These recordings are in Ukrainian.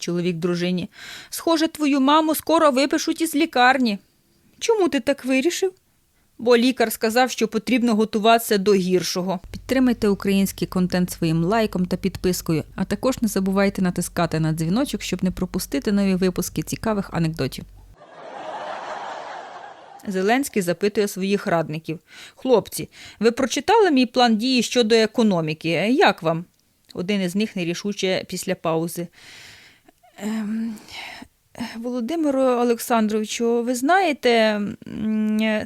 Чоловік дружині. Схоже, твою маму скоро випишуть із лікарні. Чому ти так вирішив? Бо лікар сказав, що потрібно готуватися до гіршого. Підтримайте український контент своїм лайком та підпискою, а також не забувайте натискати на дзвіночок, щоб не пропустити нові випуски цікавих анекдотів. Зеленський запитує своїх радників: Хлопці, ви прочитали мій план дії щодо економіки? Як вам? Один із них нерішуче після паузи. Ем, Володимиру Олександровичу, ви знаєте,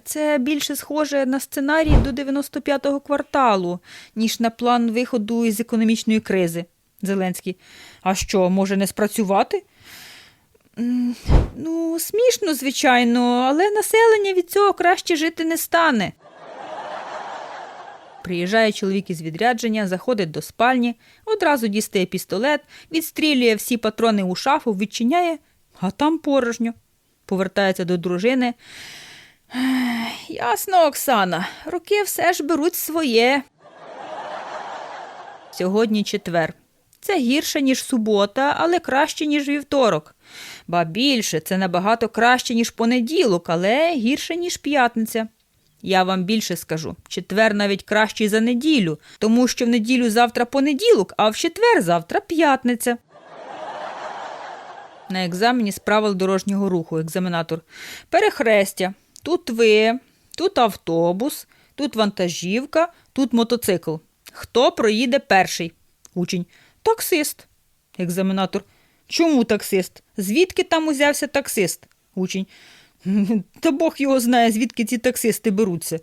це більше схоже на сценарій до 95-го кварталу, ніж на план виходу із економічної кризи. Зеленський. А що, може не спрацювати? Ну, смішно, звичайно, але населення від цього краще жити не стане. Приїжджає чоловік із відрядження, заходить до спальні, одразу дістає пістолет, відстрілює всі патрони у шафу, відчиняє, а там порожньо. Повертається до дружини. Ясно, Оксана, роки все ж беруть своє. Сьогодні четвер. Це гірше, ніж субота, але краще, ніж вівторок. Ба більше, це набагато краще, ніж понеділок, але гірше, ніж п'ятниця. Я вам більше скажу: четвер навіть кращий за неділю, тому що в неділю завтра понеділок, а в четвер завтра п'ятниця. На екзамені з правил дорожнього руху екзаменатор. Перехрестя. Тут ви, тут автобус, тут вантажівка, тут мотоцикл. Хто проїде перший? Учень. Таксист. Екзаменатор. Чому таксист? Звідки там узявся таксист? Учень. Та Бог його знає, звідки ці таксисти беруться.